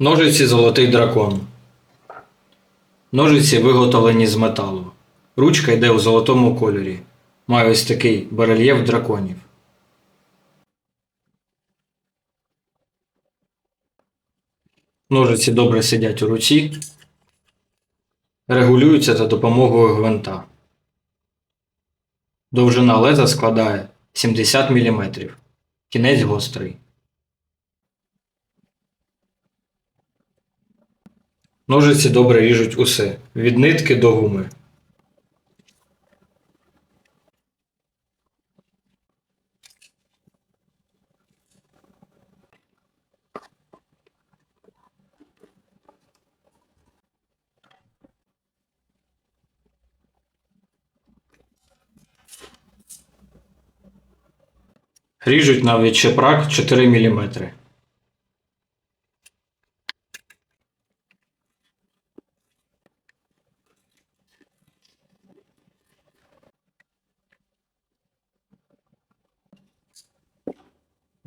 Ножиці Золотий дракон. Ножиці виготовлені з металу. Ручка йде у золотому кольорі. Має ось такий барельєф драконів. Ножиці добре сидять у руці. Регулюються за допомогою гвинта. Довжина леза складає 70 мм. Кінець гострий. Ножиці добре ріжуть усе від нитки до гуми. Ріжуть на відчепрак 4 мм.